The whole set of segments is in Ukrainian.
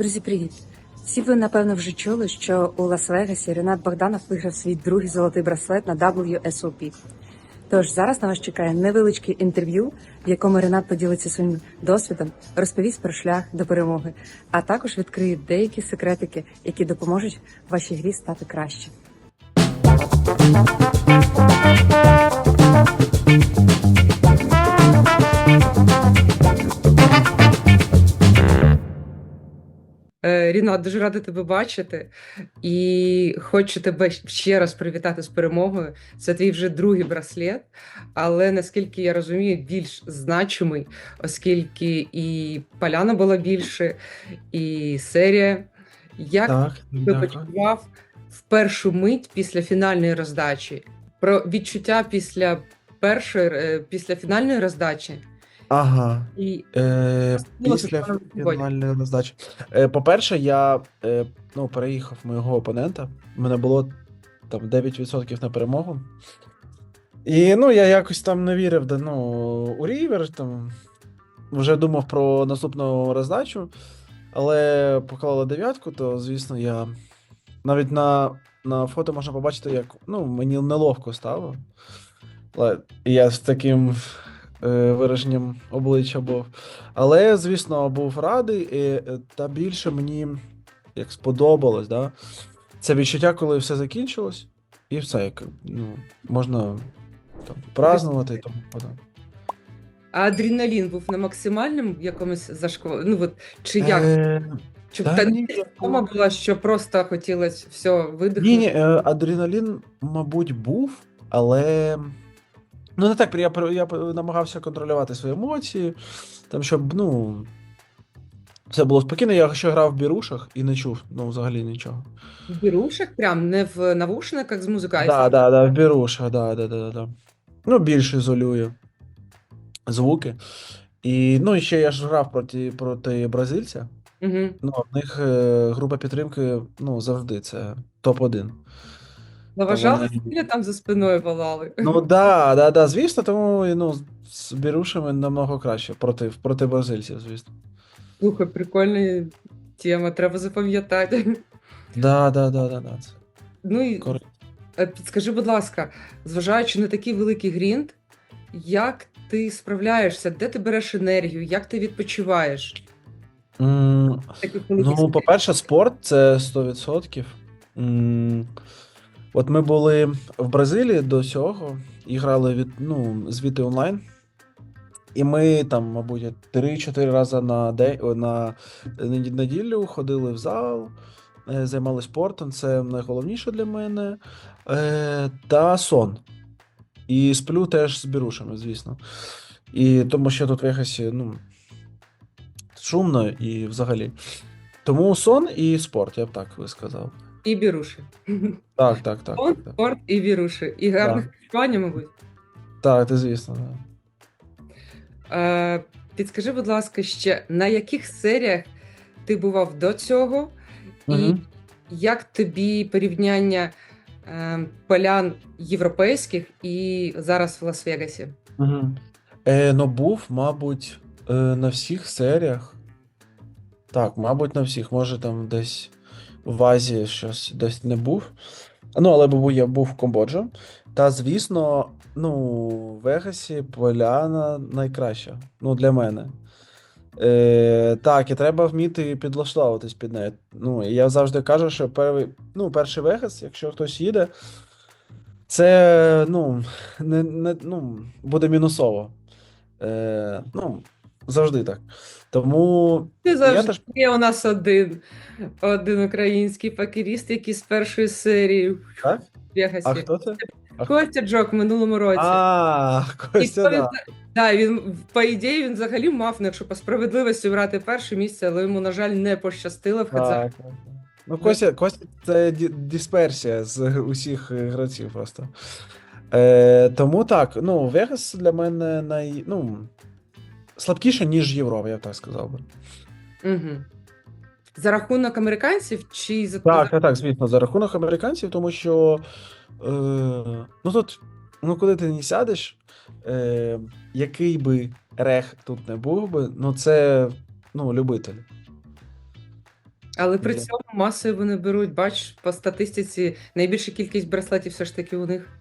Друзі, привіт! Всі ви напевно вже чули, що у Лас-Вегасі Ренат Богданов виграв свій другий золотий браслет на WSOP. Тож зараз на вас чекає невеличке інтерв'ю, в якому Ренат поділиться своїм досвідом, розповість про шлях до перемоги, а також відкриє деякі секретики, які допоможуть вашій грі стати краще. Е, Рінат, дуже рада тебе бачити і хочу тебе ще раз привітати з перемогою. Це твій вже другий браслет, але наскільки я розумію, більш значимий, оскільки і поляна була більше, і серія. Як Так, ти почував в першу мить після фінальної роздачі? Про відчуття після першої е, після фінальної роздачі Ага. і Е, Ну, після це фінальної роздачі. Е, по-перше, я е, ну, переїхав мого опонента. У мене було там 9% на перемогу. І ну, я якось там не вірив да, ну, у рівер, там вже думав про наступну роздачу, але поклала дев'ятку, то звісно, я навіть на, на фото можна побачити, як ну, мені неловко стало. Але я з таким вираженням обличчя був. Але, звісно, був радий, і, е, та більше мені як сподобалось, да? це відчуття, коли все закінчилось, і все, як, ну, можна там, празднувати і тому подобне. а адреналін був на максимальному якомусь зашквал... Ну от чи як? Е, Чи та ні, втома була, що просто хотілося все видихнути? Ні, ні, е, адреналін, мабуть, був, але. Ну, не так, я, я намагався контролювати свої емоції, там, щоб, ну. Все було спокійно. Я ще грав в бірушах і не чув, ну, взагалі нічого. В бірушах прям, не в навушниках з музикою? Да, да, да, в бірушах, да, да, да, да. Ну, більше ізолюю звуки. І, ну, і ще я ж грав проти, проти бразильця. Угу. Ну, в них е, група підтримки, ну, завжди це топ-1. Заважали вони- сильно там за спиною волали. Ну да, да, да, звісно, тому ну, з бірушами намного краще проти, проти бразильців, звісно. Слухай, прикольна тема, треба запам'ятати. Да, да, да, да, да. Це Ну і коректно. е, підскажи, будь ласка, зважаючи на такий великий грінт, як ти справляєшся, де ти береш енергію, як ти відпочиваєш? М, в Таких великих Ну, по-перше, спорт це 100%. М, От ми були в Бразилії до цього і грали від, ну, звідти онлайн. І ми там, мабуть, 3-4 рази на день на неділю ходили в зал, е, займалися спортом. Це найголовніше для мене. Е, Та сон. І сплю теж з бірушами, звісно. І тому що тут в Вегасі, ну, шумно і взагалі. Тому сон і спорт, я б так сказав. І біруші. Так, так, так. Сон, Так, так. спорт і біруші. І гарне харчування, мабуть. так це звісно. Да. Е, підскажи, будь ласка, ще на яких серіях ти бував до цього, і Мгм. як тобі порівняння е, полян європейських і зараз в Лас-Вегасі? Угу. Е, ну, був, мабуть, е, на всіх серіях. Так, мабуть, на всіх. Може, там десь в Азії щось десь не був. Ну, але був, я був в Камбоджі. Та, звісно, ну, в Вегасі Поляна найкраща. Ну, для мене. Е, так, і треба вміти підлаштовуватись під неї. Ну, я завжди кажу, що перший, ну, перший Вегас, якщо хтось їде, це ну, не, не, ну, буде мінусово. Е, ну, завжди так. Тому Ти я теж є у нас один, один український покеріст, який з першої серії в? Вегасі. А хто це? Костя Джок в минулому році. А, Костя, він, да. да, він, по ідеї, він взагалі мав, ну, якщо по справедливості брати перше місце, але йому, на жаль, не пощастило в. Так, так, так. Ну, Костя, Костя це дисперсія з усіх гравців просто. Е, тому так, ну, Вегас для мене най, ну, слабкіше, ніж Європа, я б так сказав би. Угу. За рахунок американців чи за Так, так, так, звісно, за рахунок американців, тому що е, ну тут, ну куди ти не сядеш, е, який би рех тут не був би, ну це ну, любитель. Але при Я- цьому масою вони беруть, бач, по статистиці найбільша кількість браслетів все ж таки у них.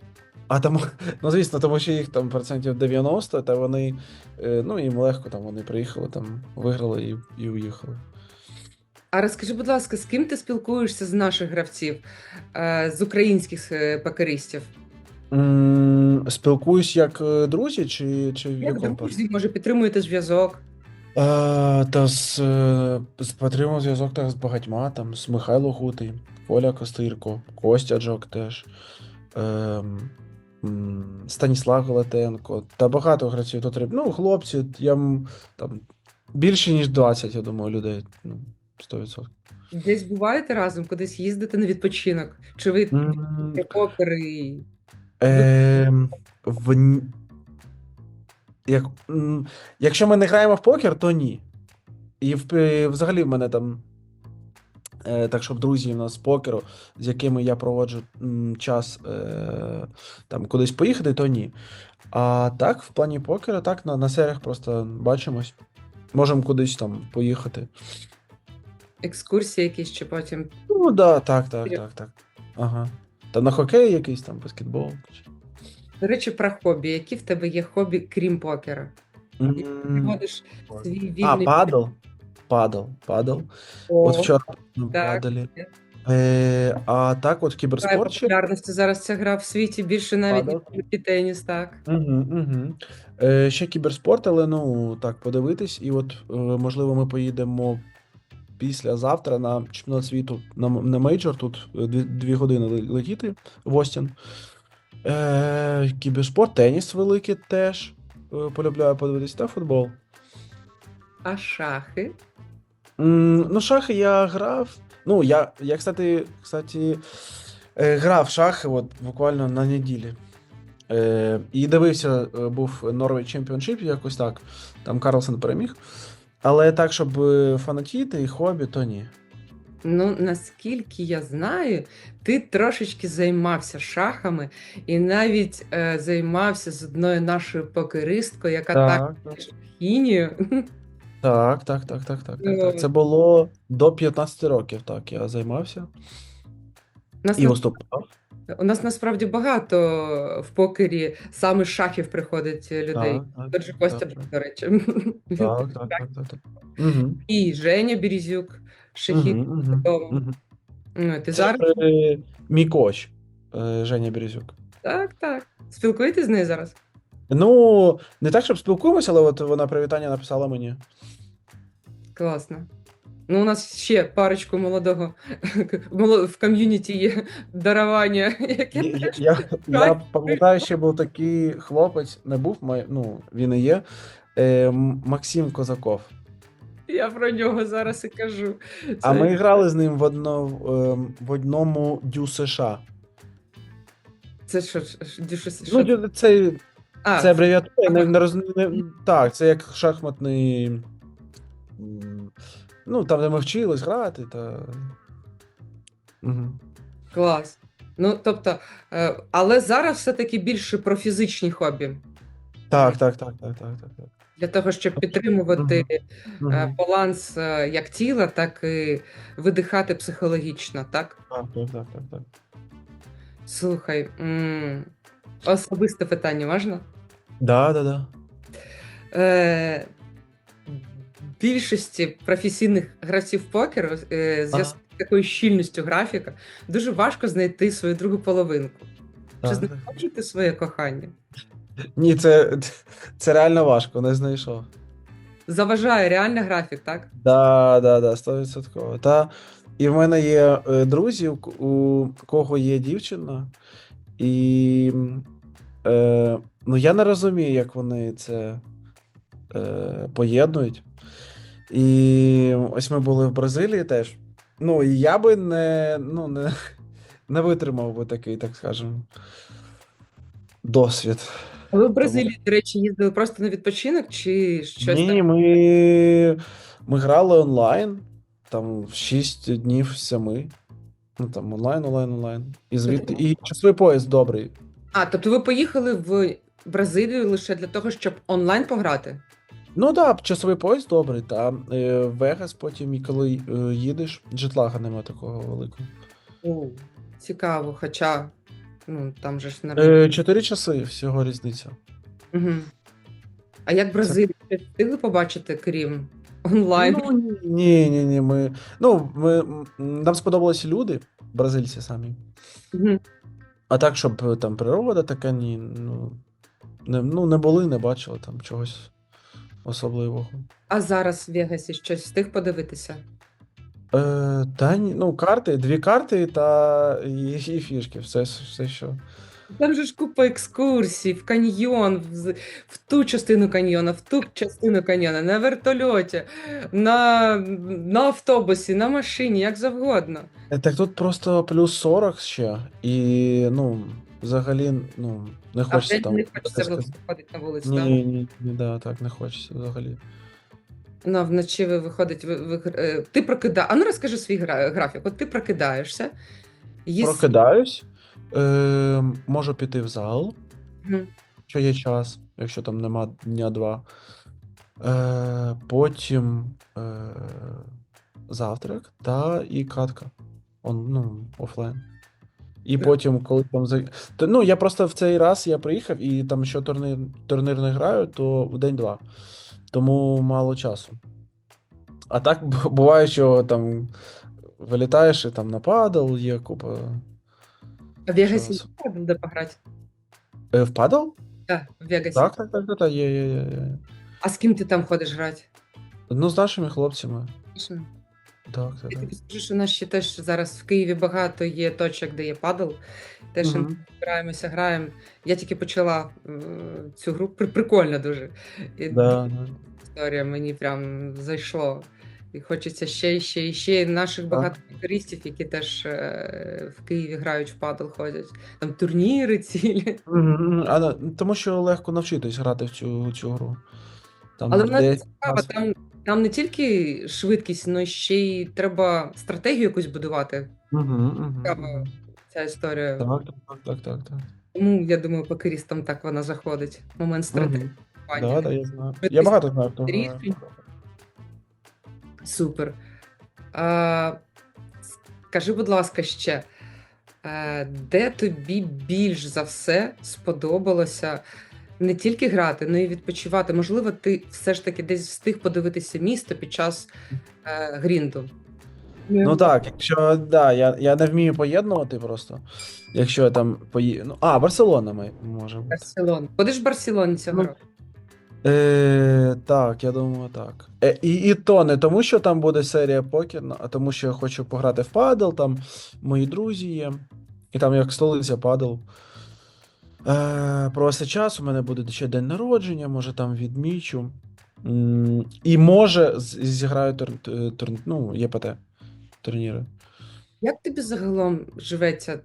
А тому, ну звісно, тому що їх там процентів 90, та вони, е, ну їм легко, там вони приїхали, там виграли і, і уїхали. А розкажи, будь ласка, з ким ти спілкуєшся з наших гравців, е, з українських е, покеристів? Спілкуюсь як друзі, чи, чи в якому друзі, може, підтримуєте зв'язок? А, та з, з підтримав зв'язок так з багатьма, там, з Михайло Гутий, Коля Костирко, Костя Джок теж, ем, Станіслав Голотенко, та багато гравців тут. Ну, хлопці, я там більше, ніж 20, я думаю, людей. Ну, 100%. Десь буваєте разом, кудись їздите на відпочинок? Чи ви М, покер і Ем, в... Як... Якщо ми не граємо в покер, то ні. І в... е, взагалі в мене там. Е, так, щоб друзі в нас з покеру, з якими я проводжу час е, там кудись поїхати, то ні. А так, в плані покера, так, на, на серіях просто бачимось. Можемо кудись там поїхати. екскурсії якісь, чи потім Ну, да, так, так, так, так. Ага. Там на хокей якийсь там, баскетбол. До речі, про хобі. Які в тебе є хобі, крім покера? М, Проводиш свій вільний А, падл. Падл, падл. О, От вчора так. падалі. Е, а так, от Грає кіберспорт популярності зараз ця гра в світі більше навіть Падал. ніж і теніс, так. Угу, угу. Е, ще кіберспорт, але ну так, подивитись. І от, е, можливо, ми поїдемо післязавтра на чемпіонат світу на, на мейджор. Тут е, дві, дві години летіти в Остін. Е, кіберспорт, теніс великий теж. Е, полюбляю подивитись, та футбол. А шахи? Ну, шахи я грав. Ну, я, я кстати, кстати, е, грав шахи от буквально на неділі. Е, і дивився, е, був Norway Championship, якось так. Там Карлсон переміг. Але так, щоб е, фанатіти і хобі, то ні. Ну, наскільки я знаю, ти трошечки займався шахами і навіть е, займався з одною нашою покеристкою, яка так, так, хінію. Так, так, так, так, так, так. Це було до 15 років, так, я займався Нас і на- виступав. У нас насправді багато в покері саме з шахів приходить людей. Так, Тот же Костя, так, до речі. так, так, так, так, так. Угу. І Женя Березюк, шахіт. Угу, угу, угу. Ну, Ти Це зараз? е, мій коч, е, Женя Березюк. Так, так. Спілкуєтесь з нею зараз? Ну, не так, щоб спілкуємося, але от вона привітання написала мені. Класно. Ну, у нас ще парочку молодого в ком'юніті є дарування, яке Я, теж я, я пам'ятаю, ще був такий хлопець, не був, май- ну, він і є. Е, М- Максим Козаков. я про нього зараз і кажу. А Це- ми грали з ним в, одно, ем, в одному дю США. Це що? ж- ж- дю- що- Ну, дю- це, А, це абревіатура, не, не, роз, не, так, це як шахматний. м, Ну, там, де ми вчились грати, та. Угу. клас. Ну, тобто, е, але зараз все-таки більше про фізичні хобі. Так, так, так, так, так, так. так. Для того, щоб підтримувати е, баланс е, як тіла, так і видихати психологічно, так? Так, так, так, так, так. Слухай, м, особисте питання можна? Да, да, да. Е, більшості професійних гравців покеру е, зв'язку з такою щільністю графіка дуже важко знайти свою другу половинку. Чи знаходите своє кохання? Ні, це, це реально важко, не знайшов. Заважає реально графік, так? Да, да, да, 100%. Та, і в мене є е, друзі, у кого є дівчина, і е, ну, я не розумію, як вони це е, поєднують. І ось ми були в Бразилії теж. Ну, і я би не, ну, не, не витримав би такий, так скажемо, досвід. А ви в Бразилії, до речі, їздили просто на відпочинок чи щось Ні, там? ми, ми грали онлайн, там в 6 днів з 7. Ну там онлайн, онлайн, онлайн. І звідти. І часовий пояс добрий. А, тобто ви поїхали в Бразилію лише для того, щоб онлайн пограти? Ну так, да, часовий поїзд добрий, та е, Вегас потім, і коли е, їдеш, джетлага нема такого великого. О, цікаво, хоча ну, там же ж Е, Чотири часи всього різниця. Угу. А як Бразилію встигли побачити, крім онлайн? Ну, ні, ні, ні. Ми, ну, ми, нам сподобалися люди, бразильці самі. Мгм. А так, щоб е, там природа така, ні. Ну, не, ну, не були, не бачили там чогось особливого. А зараз в Вегасі щось встиг подивитися? Е, та ні, ну, карти, дві карти та і, і фішки. Все, все, що. Там же ж купа екскурсій, в каньйон, в, в ту частину каньйона, в ту частину каньйона, на вертольоті, на, на автобусі, на машині, як завгодно. Так тут просто плюс 40 ще, і ну, взагалі, ну, не А хочеться там. не хочеться таке виходити на вулицю. Ні, так? ні, ні, да, так, не хочеться взагалі. Ну, а вночі ви виходить, ви, ви, е, ти прокидаєш. А ну розкажи свій гра- графік. От ти прокидаєшся, їс... Прокидаюсь, е, можу піти в зал, Мгм. що є час, якщо там нема дня два. Е, потім е, завтрак та і катка. Он, ну, офлайн. І Так. потім, коли там за. То, ну, я просто в цей раз я приїхав і там, що турнир, турнир не граю, то в день-два. Тому мало часу. А так б- буває, що там вилітаєш і там на падал, є купа. А в Вегасі Щас. є де пограти? Е, в падал? Так, в Вегасі. Так, так, так, так, так, є, є, є, є. А з ким ти там ходиш грати? Ну, з нашими хлопцями. Точно? Так, так, Я так. тобі скажу, що у нас ще теж зараз в Києві багато є точок, де є падл. Теж Мгм. граємося, граємо. Я тільки почала е, цю гру. При- Прикольно дуже. І Да, да. історія мені прям зайшло. І хочеться ще, і ще, і ще. І наших багато туристів, які теж е, в Києві грають в падл, ходять. Там турніри цілі. А, тому що легко навчитись грати в цю, цю гру. Там Але вона цікава, там, там не тільки швидкість, але ще й треба стратегію якусь будувати. Мгм, Цікава ця історія. Так, так, так, так, так. Тому я думаю, по керістам так вона заходить. Момент стратегії. Да, да, я знаю. Я багато знаю, хто. Супер. А, скажи, будь ласка, ще, е, де тобі більш за все сподобалося не тільки грати, але й відпочивати? Можливо, ти все ж таки десь встиг подивитися місто під час е, грінду. Ну так, якщо да, я, я не вмію поєднувати просто. Якщо я там пої... ну, А, Барселона ми- може бути. Барселона. Будеш в Барселоні цього Ну, року? Е, так, я думаю, так. Е, і, і то не тому, що там буде серія покерна, а тому, що я хочу пограти в падл, там мої друзі є. І там як столиця падл. Е, просто час, у мене буде ще день народження, може там відмічу. М, І може зіграю тур, тур, тур, ну, ЄПТ турніри. Як тобі загалом живеться?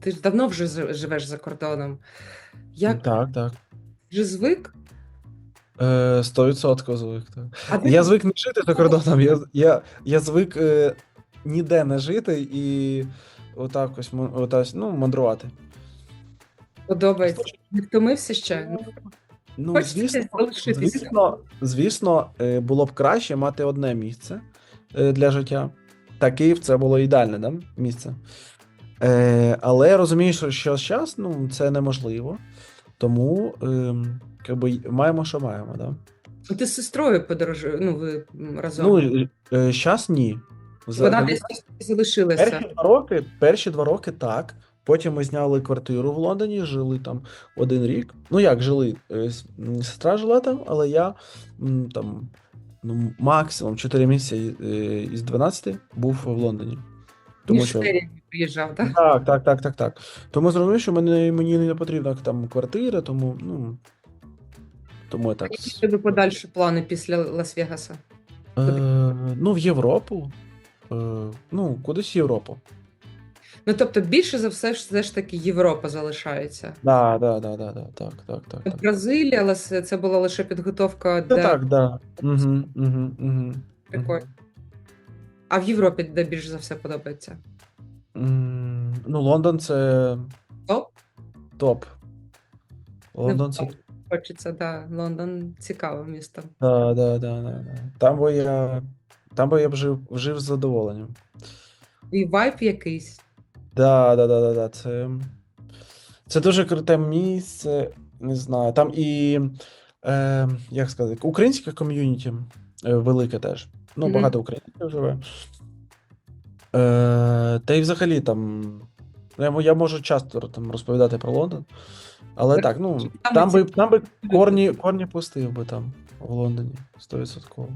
Ти ж давно вже живеш за кордоном. Як Так, так. вже звик? Е, 100% звик. Так. А ти Я звик не жити за кордоном, я, я, я звик е, ніде не жити і отак ось отак, ну, мандрувати. подобається? Не втомився ще? Ну, Ну, звісно, залишитися. звісно, звісно, е, було б краще мати одне місце е, для життя. Та Київ це було ідеальне да, місце. Е, але я розумію, що, зараз ну, це неможливо. Тому ем, якби, маємо, що маємо. Да? Ну, Ти з сестрою подорожує, ну ви разом. Ну, е, зараз ні. Вона десь залишилася. Перші два роки, перші два роки так. Потім ми зняли квартиру в Лондоні, жили там один рік. Ну як жили? Е, Сестра жила там, але я там ну, максимум 4 місяці е, із 12 був в Лондоні. Тому що приїжджав, так? так, так, так, так, так. Тому зрозумів, що мені, мені не потрібна там квартира, тому ну. Тому я так. Які в тебе подальші плани після Лас-Вегаса? Е, ну, в Європу. Е, ну, кудись в Європу. Ну тобто, більше за все все ж таки Європа залишається. Да, да, да, да, да, так, так, так. От так. Бразилія, але це була лише підготовка Та для так, да. Угу, угу, угу. Прикольно. А в Європі де більше за все подобається? Ну, Лондон це Топ? топ. Лондон це. Хочеться, да. Лондон цікаве місто. Да, да, да, да, да. Там би я. Там би я б жив, жив з задоволенням. І вайб якийсь. Да, да, да, да, да. Це, це дуже круте місце. Не знаю. Там і, е, як сказати, українське ком'юніті е, велике теж. Ну, Мгм. багато українців живе. Е, та й взагалі там. Я, я можу часто там розповідати про Лондон. Але Так, так, ну, там там би, там би корні, корні пустив би там в Лондоні 100%.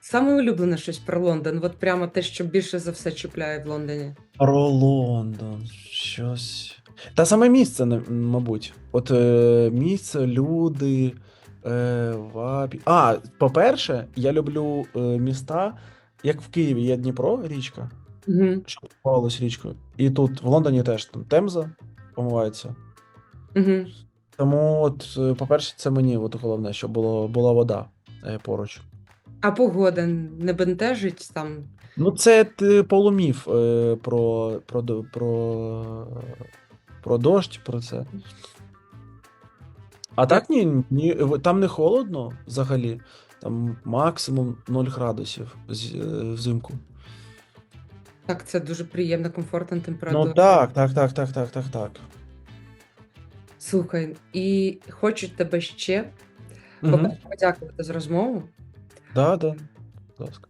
Саме улюблене щось про Лондон. От прямо те, що більше за все чіпляє в Лондоні. Про Лондон. Щось. Та саме місце, мабуть. От е, місце, люди. Е, вабі. А, по-перше, я люблю е, міста, як в Києві є Дніпро, річка, Угу. що помивалась річкою. І тут в Лондоні теж там Темза помивається. Угу. Тому, от, е, по-перше, це мені от головне, щоб було, була вода е, поруч. А погода не бентежить там. Ну, це е, про, про, про, про дощ, про це. А так ні, ні, там не холодно взагалі. Там максимум 0 градусів з- е, взимку. Так, це дуже приємна, комфортна температура. Ну так, так, так, так, так, так, так. Слухай, і хочу тебе ще Угу. по-перше, подякувати за розмову. Да, да. Будь ласка.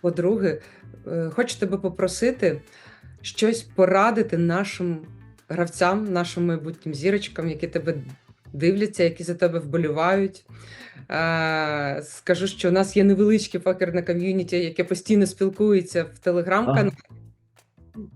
По-друге, е, хочу тебе попросити щось порадити нашим гравцям, нашим майбутнім зірочкам, які тебе дивляться, які за тебе вболівають. Е, Скажу, що у нас є невеличке покерне ком'юніті, яке постійно спілкується в телеграм-каналі.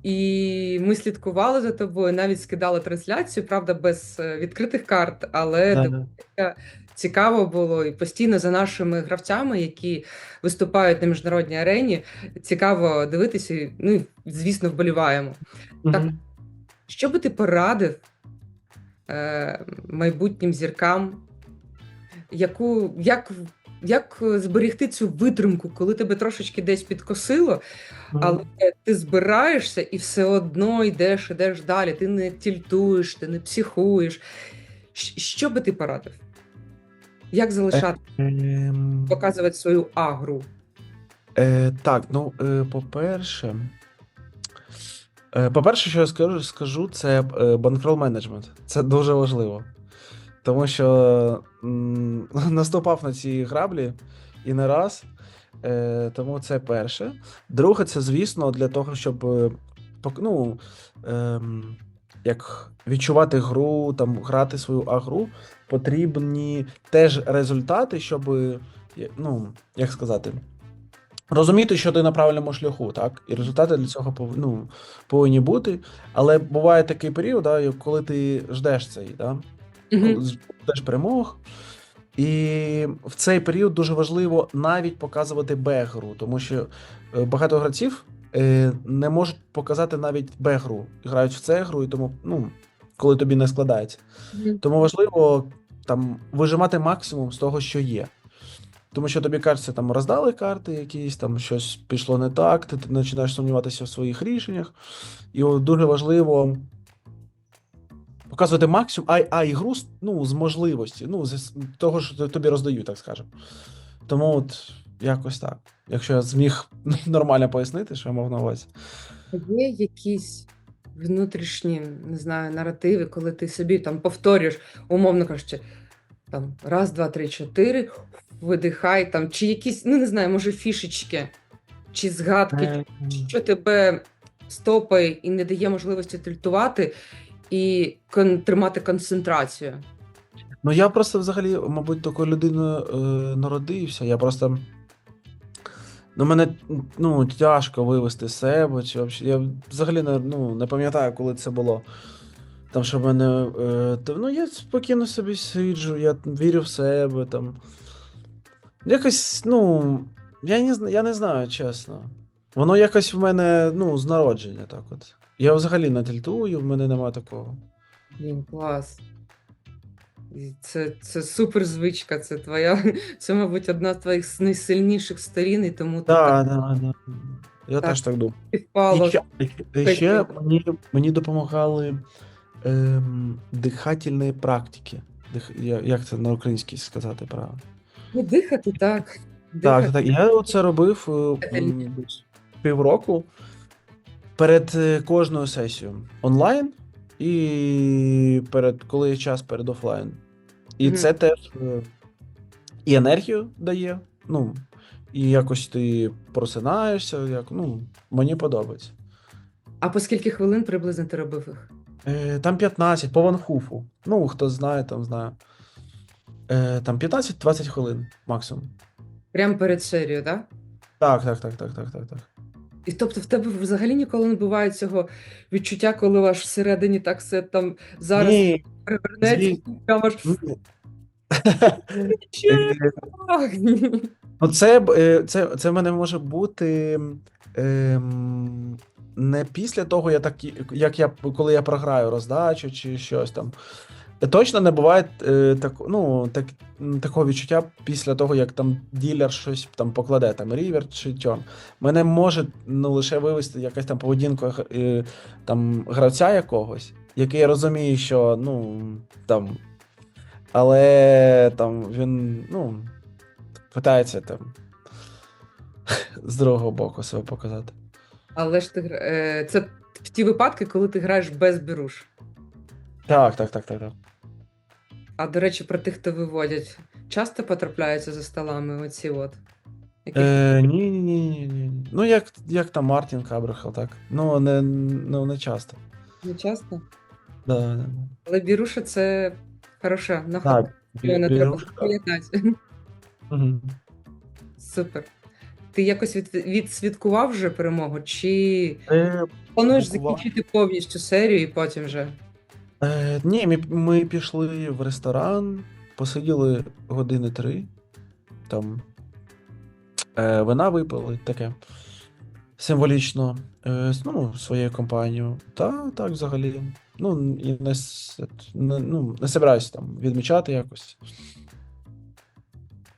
І ми слідкували за тобою, навіть скидали трансляцію, правда, без е, відкритих карт, але Да, да. цікаво було і постійно за нашими гравцями, які виступають на міжнародній арені. Цікаво дивитися. і, Ну звісно, вболіваємо. Так. Що би ти порадив е, майбутнім зіркам? Яку, як, як зберегти цю витримку, коли тебе трошечки десь підкосило, але ти збираєшся і все одно йдеш, йдеш далі. Ти не тільтуєш, ти не психуєш. Що би ти порадив? Як залишати, Ем, показувати свою агру? Е, так, ну, е, по-перше. Е, по-перше, що я скажу, скажу це е, банкрол менеджмент. Це дуже важливо. Тому що наступав на ці граблі і не раз. Е, тому це перше. Друге, це, звісно, для того, щоб е, ну, ем, як відчувати гру, там, грати свою агру, потрібні теж результати, щоб, е, ну, як сказати, розуміти, що ти на правильному шляху, так? І результати для цього пов- ну, повинні бути. Але буває такий період, да, коли ти ждеш цей, да? Коли ждеш перемог. І в цей період дуже важливо навіть показувати Б-гру, тому що е, багато гравців е, не можуть показати навіть Б-гру. Грають в С гру, і тому, ну, коли тобі не складається. Мгм. Тому важливо там вижимати максимум з того, що є. Тому що тобі кажеться, там роздали карти якісь, там щось пішло не так, ти, ти починаєш сумніватися в своїх рішеннях. І от дуже важливо показувати максимум, а, а ігру з- ну, з можливості, ну, з того, що тобі роздають, так скажемо. Тому от якось так. Якщо я зміг нормально пояснити, що я мав на увазі. Є якісь внутрішні, не знаю, наративи, коли ти собі там повторюєш, умовно кажучи, там раз, два, три, чотири, видихай там, чи якісь, ну не знаю, може, фішечки, чи згадки, Е, що тебе стопає і не дає можливості тильтувати і кон- тримати концентрацію. Ну, я просто взагалі, мабуть, такою людиною е, народився. Я просто. Ну, мене ну, тяжко вивести з себе. Чи, вообще- я взагалі не, ну, не пам'ятаю, коли це було. Там, що в мене. Е, ну, я спокійно собі сиджу, я вірю в себе. Там. Якось, ну. Я не, я не знаю, чесно. Воно якось в мене, ну, з народження, так от. Я взагалі не тільтую, в мене немає такого. Блін, клас. І Це, це супер звичка, це твоя, це, мабуть, одна з твоїх найсильніших сторін, і тому ти Так, так так. Я Так. теж так думаю. І ще, і ще мені, мені допомагали ем, дихательні практики. Дих... я- Як це на українській сказати правильно? Ну, дихати так. Так, Дихати. так. Я це робив е, м, десь півроку перед е, кожною сесією онлайн і перед коли є час перед офлайн. І Мгм. це теж е, і енергію дає. Ну, і якось ти просинаєшся, як, ну, мені подобається. А по скільки хвилин приблизно ти робив їх? Е, там 15 по ванхуфу. Ну, хто знає, там знає. Там 15-20 хвилин максимум. Прямо перед серією, так? Так, так, так, так, так, так, так. І тобто в тебе взагалі ніколи не буває цього відчуття, коли аж всередині так все там зараз Ні, перевернеться, прямо! Ну, це, е, це, це в мене може бути ем, не після того, я так, як я, коли я програю роздачу чи щось там. Точно не буває е, так, ну, так, такого відчуття після того, як там ділер щось там покладе, там рівер чи тьон. Мене може ну, лише вивести якась там поведінка е, там, гравця якогось, який розуміє, що ну, там. Але там він, ну, питається там з другого боку себе показати. Але ж ти е, це в ті випадки, коли ти граєш без біруш. Так, так, так, так, так. А до речі, про тих, хто виводять, часто потрапляються за столами оці от. Е, ні, ні, ні, ні. Ну, як, як там Мартін Кабрахал, так. Ну, не, ну, не часто. Не часто. Да. Але біруша це хороша Так, находка. треба бірушка. пам'ятати. Мгм. Супер. Ти якось від, відсвяткував вже перемогу? Чи Е, плануєш закінчити повністю серію і потім вже? Е, ні, ми, ми пішли в ресторан, посиділи години три. Там е, вина випили, таке. Символічно. Е, ну, своєю компанією. Та так взагалі. Ну, і не, не, ну, не собираюся там відмічати якось.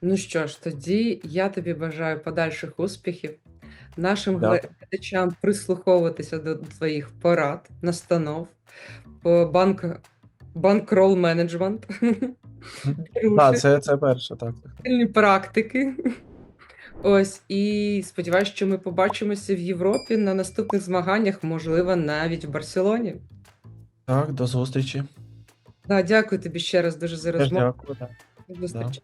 Ну що ж, тоді я тобі бажаю подальших успіхів. Нашим Дякую. глядачам прислуховуватися до твоїх порад, настанов банк, банкрол менеджмент, Так, це, це перше, так. Сильні практики. Ось, і сподіваюся, що ми побачимося в Європі на наступних змаганнях, можливо, навіть в Барселоні. Так, до зустрічі. Да, дякую тобі ще раз дуже за розмову. дякую. так. До зустрічі.